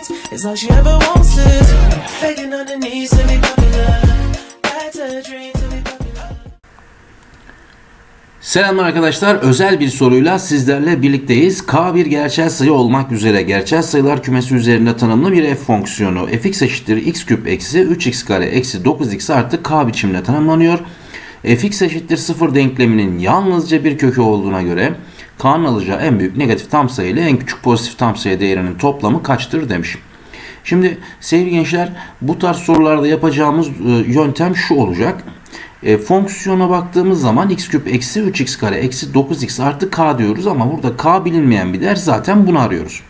nights is all she ever wants is begging on her knees to be popular. That's a dream. Selamlar arkadaşlar. Özel bir soruyla sizlerle birlikteyiz. K bir gerçel sayı olmak üzere gerçel sayılar kümesi üzerinde tanımlı bir f fonksiyonu fx eşittir x küp eksi 3x kare eksi 9x artı k biçimde tanımlanıyor. fx eşittir 0 denkleminin yalnızca bir kökü olduğuna göre k'nın alacağı en büyük negatif tam sayı ile en küçük pozitif tam sayı değerinin toplamı kaçtır demiş. Şimdi sevgili gençler bu tarz sorularda yapacağımız e, yöntem şu olacak. E, fonksiyona baktığımız zaman x küp eksi 3x kare eksi 9x artı k diyoruz ama burada k bilinmeyen bir değer zaten bunu arıyoruz.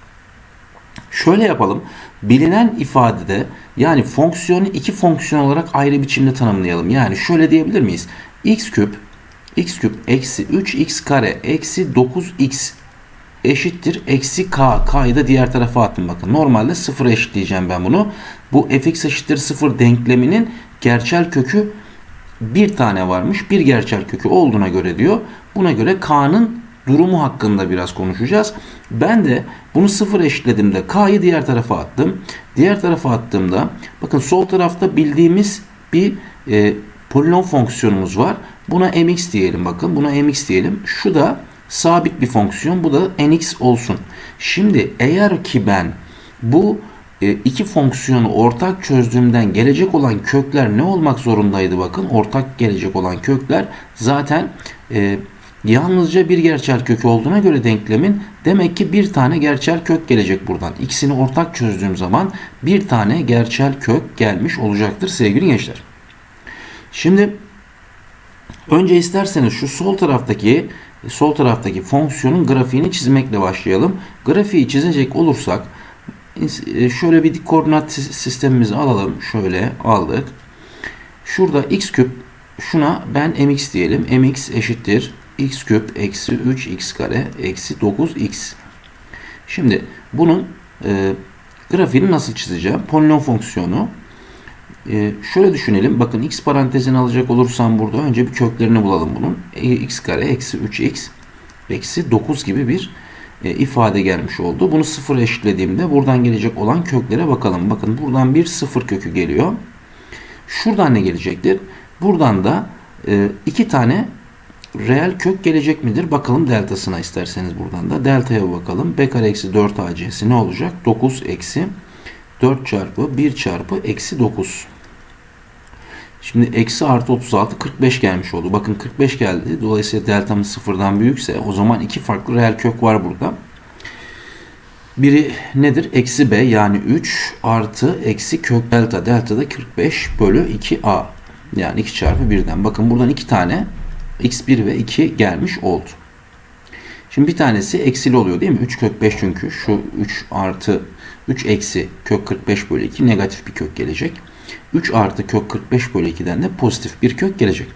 Şöyle yapalım. Bilinen ifadede yani fonksiyonu iki fonksiyon olarak ayrı biçimde tanımlayalım. Yani şöyle diyebilir miyiz? x küp x küp eksi 3x kare eksi 9x eşittir eksi k. K'yı da diğer tarafa attım bakın. Normalde 0 eşitleyeceğim ben bunu. Bu fx eşittir 0 denkleminin gerçel kökü bir tane varmış. Bir gerçel kökü olduğuna göre diyor. Buna göre k'nın durumu hakkında biraz konuşacağız. Ben de bunu 0 eşitlediğimde k'yı diğer tarafa attım. Diğer tarafa attığımda bakın sol tarafta bildiğimiz bir e, polinom fonksiyonumuz var. Buna mx diyelim bakın. Buna mx diyelim. Şu da sabit bir fonksiyon. Bu da nx olsun. Şimdi eğer ki ben bu e, iki fonksiyonu ortak çözdüğümden gelecek olan kökler ne olmak zorundaydı bakın. Ortak gelecek olan kökler zaten e, yalnızca bir gerçel kökü olduğuna göre denklemin demek ki bir tane gerçel kök gelecek buradan. İkisini ortak çözdüğüm zaman bir tane gerçel kök gelmiş olacaktır sevgili gençler. Şimdi önce isterseniz şu sol taraftaki sol taraftaki fonksiyonun grafiğini çizmekle başlayalım. Grafiği çizecek olursak e, şöyle bir koordinat sistemimizi alalım. Şöyle aldık. Şurada x küp şuna ben mx diyelim. mx eşittir x küp eksi 3x kare eksi 9x. Şimdi bunun e, grafiğini nasıl çizeceğim? Polinom fonksiyonu. E, şöyle düşünelim. Bakın x parantezini alacak olursam burada önce bir köklerini bulalım bunun. E, x kare eksi 3x eksi 9 gibi bir e, ifade gelmiş oldu. Bunu sıfır eşitlediğimde buradan gelecek olan köklere bakalım. Bakın buradan bir sıfır kökü geliyor. Şuradan ne gelecektir? Buradan da e, iki tane reel kök gelecek midir? Bakalım deltasına isterseniz buradan da. Deltaya bakalım. B kare eksi 4 AC'si ne olacak? 9 eksi 4 çarpı 1 çarpı eksi 9. Şimdi eksi artı 36 45 gelmiş oldu. Bakın 45 geldi. Dolayısıyla deltamız sıfırdan büyükse o zaman iki farklı reel kök var burada. Biri nedir? Eksi b yani 3 artı eksi kök delta. Delta da 45 bölü 2a. Yani 2 çarpı 1'den. Bakın buradan iki tane x1 ve 2 gelmiş oldu. Şimdi bir tanesi eksili oluyor değil mi? 3 kök 5 çünkü. Şu 3 artı 3 eksi kök 45 bölü 2 negatif bir kök gelecek. 3 artı kök 45 bölü 2'den de pozitif bir kök gelecek.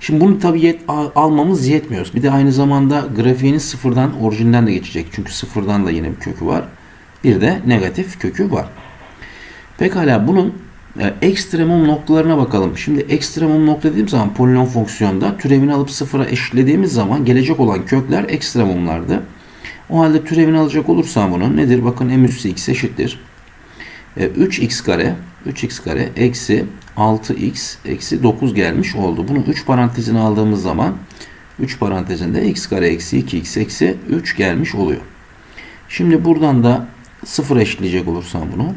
Şimdi bunu tabi yet, almamız yetmiyor. Bir de aynı zamanda grafiğinin sıfırdan orijinden de geçecek. Çünkü sıfırdan da yine bir kökü var. Bir de negatif kökü var. Pekala bunun e, ekstremum noktalarına bakalım. Şimdi ekstremum nokta dediğim zaman polinom fonksiyonda türevini alıp sıfıra eşitlediğimiz zaman gelecek olan kökler ekstremumlardı. O halde türevini alacak olursam bunun nedir? Bakın m üssü x eşittir. 3x e, kare 3x kare eksi 6x eksi 9 gelmiş oldu. Bunu 3 parantezine aldığımız zaman 3 parantezinde x kare eksi 2x eksi 3 gelmiş oluyor. Şimdi buradan da 0 eşitleyecek olursam bunu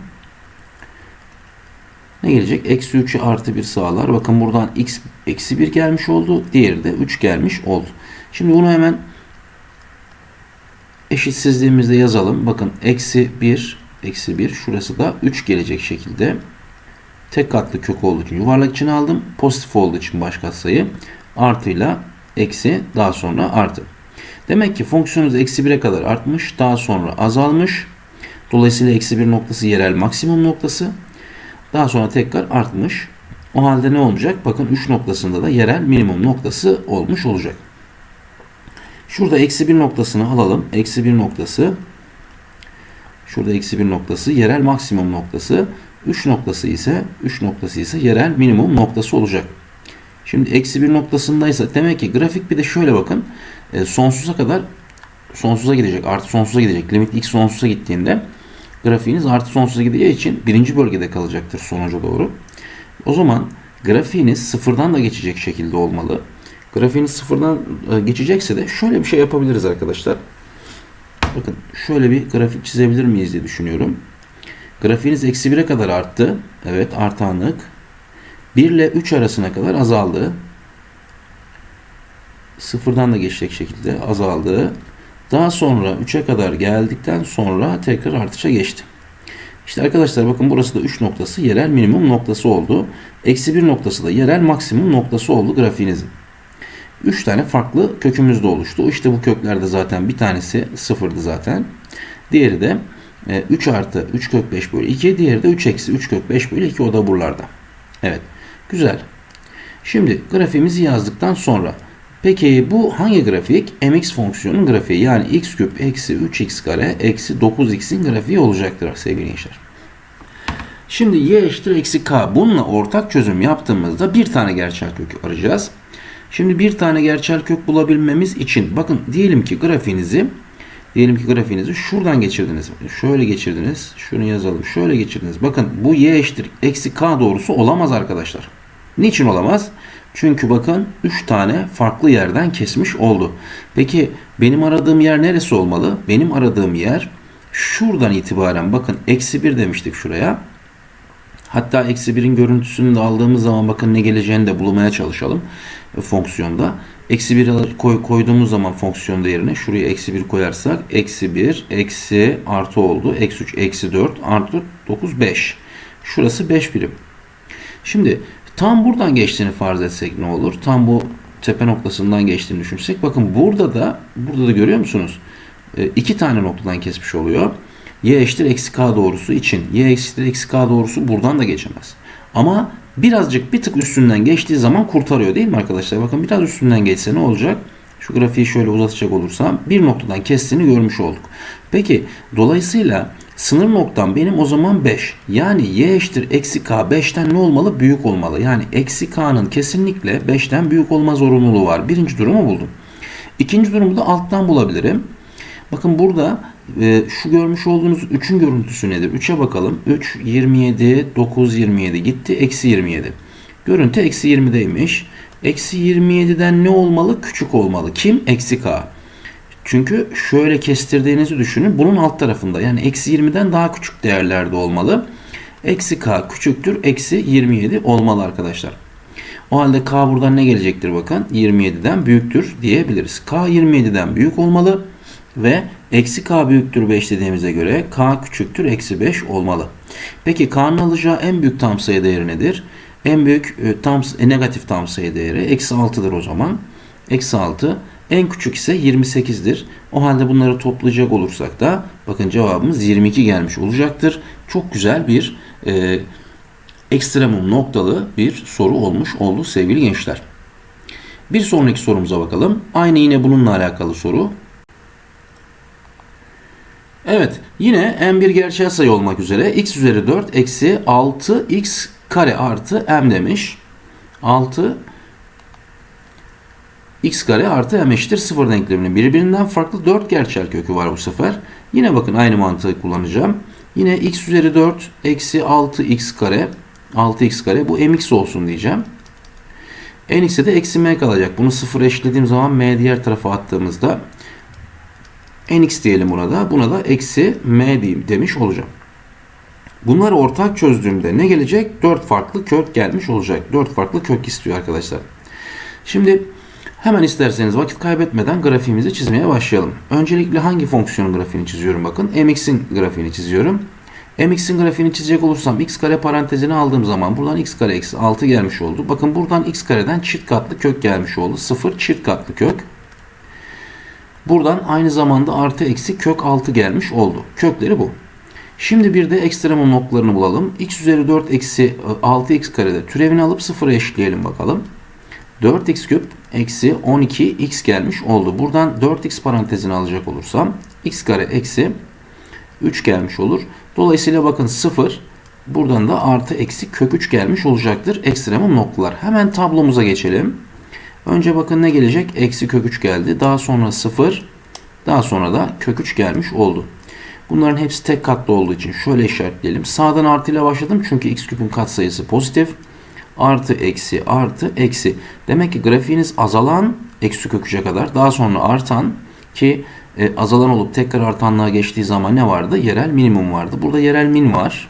ne gelecek? Eksi 3'ü artı 1 sağlar. Bakın buradan x eksi 1 gelmiş oldu. Diğeri de 3 gelmiş oldu. Şimdi bunu hemen eşitsizliğimizde yazalım. Bakın eksi 1 eksi 1 şurası da 3 gelecek şekilde tek katlı kök olduğu için yuvarlak içine aldım. Pozitif olduğu için baş katsayı artıyla eksi daha sonra artı. Demek ki fonksiyonumuz eksi 1'e kadar artmış. Daha sonra azalmış. Dolayısıyla eksi 1 noktası yerel maksimum noktası. Daha sonra tekrar artmış. O halde ne olacak? Bakın 3 noktasında da yerel minimum noktası olmuş olacak. Şurada eksi 1 noktasını alalım. Eksi 1 noktası Şurada eksi 1 noktası yerel maksimum noktası. 3 noktası ise 3 noktası ise yerel minimum noktası olacak. Şimdi eksi 1 noktasındaysa demek ki grafik bir de şöyle bakın. E, sonsuza kadar sonsuza gidecek. Artı sonsuza gidecek. Limit x sonsuza gittiğinde grafiğiniz artı sonsuza gideceği için birinci bölgede kalacaktır sonuca doğru. O zaman grafiğiniz sıfırdan da geçecek şekilde olmalı. Grafiğiniz sıfırdan e, geçecekse de şöyle bir şey yapabiliriz arkadaşlar. Bakın şöyle bir grafik çizebilir miyiz diye düşünüyorum. Grafiğiniz eksi 1'e kadar arttı. Evet artanlık. 1 ile 3 arasına kadar azaldı. Sıfırdan da geçecek şekilde azaldı. Daha sonra 3'e kadar geldikten sonra tekrar artışa geçti. İşte arkadaşlar bakın burası da 3 noktası yerel minimum noktası oldu. Eksi 1 noktası da yerel maksimum noktası oldu grafiğinizin. 3 tane farklı kökümüz de oluştu. İşte bu köklerde zaten bir tanesi sıfırdı zaten. Diğeri de e, 3 artı 3 kök 5 bölü 2. Diğeri de 3 eksi 3 kök 5 bölü 2 o da buralarda. Evet. Güzel. Şimdi grafiğimizi yazdıktan sonra peki bu hangi grafik? mx fonksiyonun grafiği yani x küp eksi 3x kare eksi 9x'in grafiği olacaktır sevgili gençler. Şimdi y eşittir eksi k. Bununla ortak çözüm yaptığımızda bir tane gerçel kök arayacağız. Şimdi bir tane gerçel kök bulabilmemiz için bakın diyelim ki grafiğinizi diyelim ki grafiğinizi şuradan geçirdiniz. Şöyle geçirdiniz. Şunu yazalım. Şöyle geçirdiniz. Bakın bu y eşittir eksi k doğrusu olamaz arkadaşlar. Niçin olamaz? Çünkü bakın 3 tane farklı yerden kesmiş oldu. Peki benim aradığım yer neresi olmalı? Benim aradığım yer şuradan itibaren bakın eksi 1 demiştik şuraya. Hatta eksi 1'in görüntüsünü de aldığımız zaman bakın ne geleceğini de bulmaya çalışalım e, fonksiyonda. Eksi 1 koy, koyduğumuz zaman fonksiyon değerine şuraya eksi 1 koyarsak eksi 1 eksi artı oldu. Eksi 3 eksi 4 artı 9 5. Şurası 5 birim. Şimdi tam buradan geçtiğini farz etsek ne olur? Tam bu tepe noktasından geçtiğini düşünsek. Bakın burada da burada da görüyor musunuz? E, iki tane noktadan kesmiş oluyor y eşittir eksi k doğrusu için y eşittir eksi k doğrusu buradan da geçemez. Ama birazcık bir tık üstünden geçtiği zaman kurtarıyor değil mi arkadaşlar? Bakın biraz üstünden geçse ne olacak? Şu grafiği şöyle uzatacak olursam bir noktadan kestiğini görmüş olduk. Peki dolayısıyla sınır noktam benim o zaman 5. Yani y eşittir eksi k 5'ten ne olmalı? Büyük olmalı. Yani eksi k'nın kesinlikle 5'ten büyük olma zorunluluğu var. Birinci durumu buldum. İkinci durumu da alttan bulabilirim. Bakın burada e, şu görmüş olduğunuz 3'ün görüntüsü nedir? 3'e bakalım. 3, 27, 9, 27 gitti. Eksi 27. Görüntü eksi 20'deymiş. Eksi 27'den ne olmalı? Küçük olmalı. Kim? Eksi k. Çünkü şöyle kestirdiğinizi düşünün. Bunun alt tarafında yani eksi 20'den daha küçük değerlerde olmalı. Eksi k küçüktür. Eksi 27 olmalı arkadaşlar. O halde k buradan ne gelecektir bakın. 27'den büyüktür diyebiliriz. K 27'den büyük olmalı ve eksi k büyüktür 5 dediğimize göre k küçüktür eksi 5 olmalı. Peki k'nın alacağı en büyük tam sayı değeri nedir? En büyük e, tam e, negatif tam sayı değeri eksi 6'dır o zaman. Eksi 6 en küçük ise 28'dir. O halde bunları toplayacak olursak da bakın cevabımız 22 gelmiş olacaktır. Çok güzel bir e, ekstremum noktalı bir soru olmuş oldu sevgili gençler. Bir sonraki sorumuza bakalım. Aynı yine bununla alakalı soru. Evet yine m bir gerçel sayı olmak üzere x üzeri 4 eksi 6x kare artı m demiş. 6 x kare artı m eşittir 0 denkleminin birbirinden farklı 4 gerçel kökü var bu sefer. Yine bakın aynı mantığı kullanacağım. Yine x üzeri 4 eksi 6x kare 6x kare bu mx olsun diyeceğim. nx'e de eksi m kalacak. Bunu 0 eşitlediğim zaman m diğer tarafa attığımızda nx diyelim buna da. Buna da eksi m diyeyim demiş olacağım. Bunları ortak çözdüğümde ne gelecek? 4 farklı kök gelmiş olacak. 4 farklı kök istiyor arkadaşlar. Şimdi hemen isterseniz vakit kaybetmeden grafiğimizi çizmeye başlayalım. Öncelikle hangi fonksiyonun grafiğini çiziyorum bakın. mx'in grafiğini çiziyorum. mx'in grafiğini çizecek olursam x kare parantezini aldığım zaman buradan x kare eksi 6 gelmiş oldu. Bakın buradan x kareden çift katlı kök gelmiş oldu. 0 çift katlı kök. Buradan aynı zamanda artı eksi kök 6 gelmiş oldu. Kökleri bu. Şimdi bir de ekstremum noktalarını bulalım. x üzeri 4 eksi 6x karede türevini alıp 0'a eşitleyelim bakalım. 4x küp eksi 12x gelmiş oldu. Buradan 4x parantezini alacak olursam x kare eksi 3 gelmiş olur. Dolayısıyla bakın 0 buradan da artı eksi kök 3 gelmiş olacaktır. Ekstremum noktalar. Hemen tablomuza geçelim. Önce bakın ne gelecek? Eksi kök 3 geldi. Daha sonra 0. Daha sonra da kök 3 gelmiş oldu. Bunların hepsi tek katlı olduğu için şöyle işaretleyelim. Sağdan artı ile başladım çünkü x küpün katsayısı pozitif. Artı eksi artı eksi. Demek ki grafiğiniz azalan eksi kök 3'e kadar daha sonra artan ki e, azalan olup tekrar artanlığa geçtiği zaman ne vardı? Yerel minimum vardı. Burada yerel min var.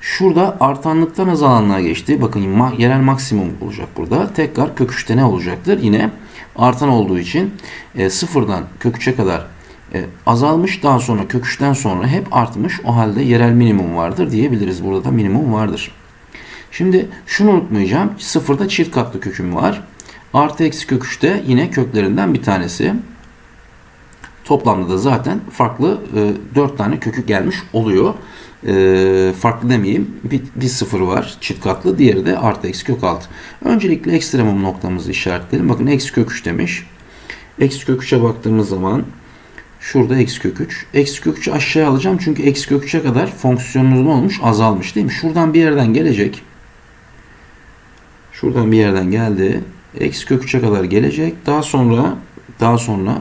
Şurada artanlıktan azalanlığa geçti. Bakın yerel maksimum olacak burada. Tekrar kök 3'te ne olacaktır? Yine artan olduğu için e, sıfırdan kök 3'e kadar e, azalmış. Daha sonra kök 3'ten sonra hep artmış. O halde yerel minimum vardır diyebiliriz. Burada da minimum vardır. Şimdi şunu unutmayacağım. Sıfırda çift katlı köküm var. Artı eksi kök 3'te yine köklerinden bir tanesi. Toplamda da zaten farklı e, 4 tane kökü gelmiş oluyor. E, farklı demeyeyim. Bir, bir sıfır var çift katlı. Diğeri de artı eksi kök 6. Öncelikle ekstremum noktamızı işaretleyelim. Bakın eksi kök 3 demiş. Eksi kök 3'e baktığımız zaman şurada eksi kök 3. Eksi kök 3'ü aşağıya alacağım. Çünkü eksi kök 3'e kadar fonksiyonunuz ne olmuş? Azalmış değil mi? Şuradan bir yerden gelecek. Şuradan bir yerden geldi. Eksi kök 3'e kadar gelecek. Daha sonra daha sonra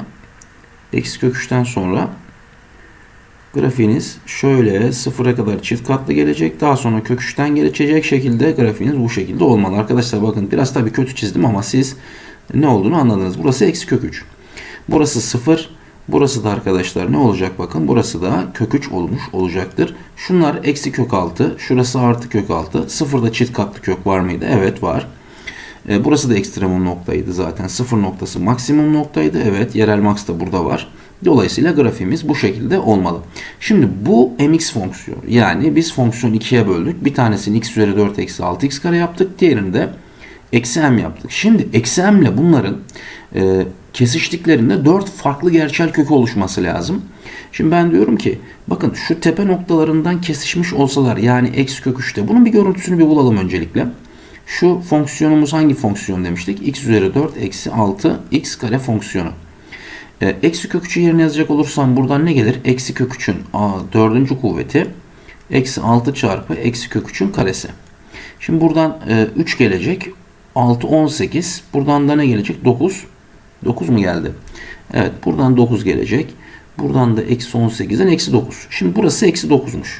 eksi kök 3'ten sonra grafiğiniz şöyle sıfıra kadar çift katlı gelecek. Daha sonra kök 3'ten geçecek şekilde grafiğiniz bu şekilde olmalı. Arkadaşlar bakın biraz tabii kötü çizdim ama siz ne olduğunu anladınız. Burası eksi kök 3. Burası 0. Burası da arkadaşlar ne olacak bakın. Burası da kök 3 olmuş olacaktır. Şunlar eksi kök 6. Şurası artı kök 6. Sıfırda çift katlı kök var mıydı? Evet var. E, burası da ekstremum noktaydı zaten. Sıfır noktası maksimum noktaydı. Evet yerel max da burada var. Dolayısıyla grafiğimiz bu şekilde olmalı. Şimdi bu mx fonksiyonu. Yani biz fonksiyon 2'ye böldük. Bir tanesini x üzeri 4 eksi 6x kare yaptık. Diğerini de eksi m yaptık. Şimdi eksi m ile bunların e, kesiştiklerinde 4 farklı gerçel kökü oluşması lazım. Şimdi ben diyorum ki bakın şu tepe noktalarından kesişmiş olsalar yani eksi kök 3'te bunun bir görüntüsünü bir bulalım öncelikle. Şu fonksiyonumuz hangi fonksiyon demiştik? x üzeri 4 eksi 6 x kare fonksiyonu. E, eksi kök 3'ü yerine yazacak olursam buradan ne gelir? Eksi kök 3'ün dördüncü kuvveti eksi 6 çarpı eksi kök 3'ün karesi. Şimdi buradan e, 3 gelecek. 6 18. Buradan da ne gelecek? 9. 9 mu geldi? Evet buradan 9 gelecek. Buradan da eksi 18'den eksi 9. Şimdi burası eksi 9'muş.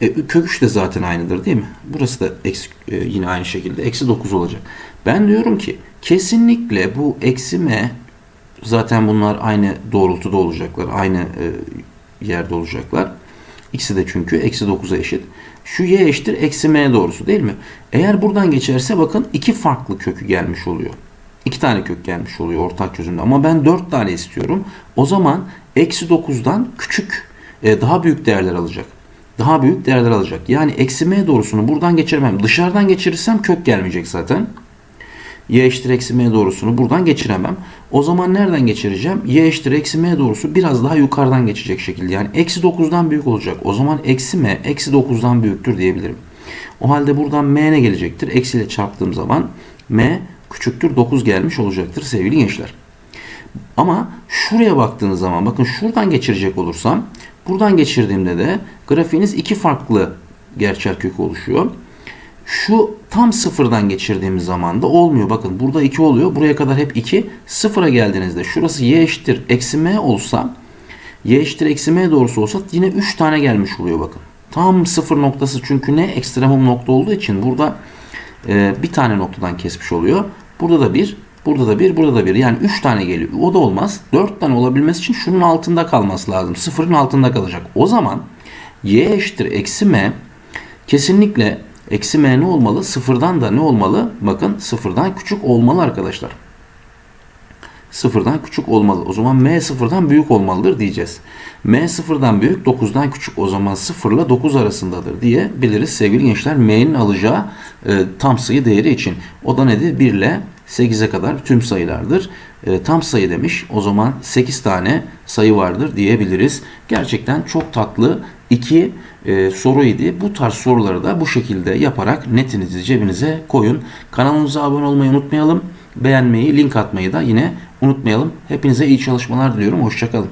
E, kök 3 de zaten aynıdır değil mi? Burası da eksi, e, yine aynı şekilde eksi 9 olacak. Ben diyorum ki kesinlikle bu eksi m zaten bunlar aynı doğrultuda olacaklar. Aynı e, yerde olacaklar. İkisi de çünkü eksi 9'a eşit. Şu y eşittir eksi m doğrusu değil mi? Eğer buradan geçerse bakın iki farklı kökü gelmiş oluyor. İki tane kök gelmiş oluyor ortak çözümde. Ama ben dört tane istiyorum. O zaman eksi 9'dan küçük e, daha büyük değerler alacak daha büyük değerler alacak. Yani eksi m doğrusunu buradan geçiremem. Dışarıdan geçirirsem kök gelmeyecek zaten. Y eşittir eksi m doğrusunu buradan geçiremem. O zaman nereden geçireceğim? y eşittir eksi m doğrusu biraz daha yukarıdan geçecek şekilde. Yani eksi 9'dan büyük olacak. O zaman eksi m eksi 9'dan büyüktür diyebilirim. O halde buradan m ne gelecektir? Eksi ile çarptığım zaman m küçüktür 9 gelmiş olacaktır sevgili gençler. Ama şuraya baktığınız zaman bakın şuradan geçirecek olursam buradan geçirdiğimde de grafiğiniz iki farklı gerçel kök oluşuyor. Şu tam sıfırdan geçirdiğimiz zaman da olmuyor. Bakın burada 2 oluyor. Buraya kadar hep 2. Sıfıra geldiğinizde şurası y eşittir eksi m olsa y eşittir eksi m doğrusu olsa yine 3 tane gelmiş oluyor bakın. Tam sıfır noktası çünkü ne? Ekstremum nokta olduğu için burada e, bir tane noktadan kesmiş oluyor. Burada da bir, burada da bir, burada da bir. Yani 3 tane geliyor. O da olmaz. 4 tane olabilmesi için şunun altında kalması lazım. Sıfırın altında kalacak. O zaman y eşittir eksi m kesinlikle eksi m ne olmalı? Sıfırdan da ne olmalı? Bakın sıfırdan küçük olmalı arkadaşlar. Sıfırdan küçük olmalı. O zaman m sıfırdan büyük olmalıdır diyeceğiz. m sıfırdan büyük 9'dan küçük o zaman 0 ile 9 arasındadır diye biliriz sevgili gençler. m'nin alacağı e, tam sayı değeri için. O da nedir? 1 ile 8'e kadar tüm sayılardır. E, tam sayı demiş. O zaman 8 tane sayı vardır diyebiliriz. Gerçekten çok tatlı iki e, soruydu. Bu tarz soruları da bu şekilde yaparak netinizi cebinize koyun. Kanalımıza abone olmayı unutmayalım. Beğenmeyi, link atmayı da yine unutmayalım. Hepinize iyi çalışmalar diliyorum. Hoşçakalın.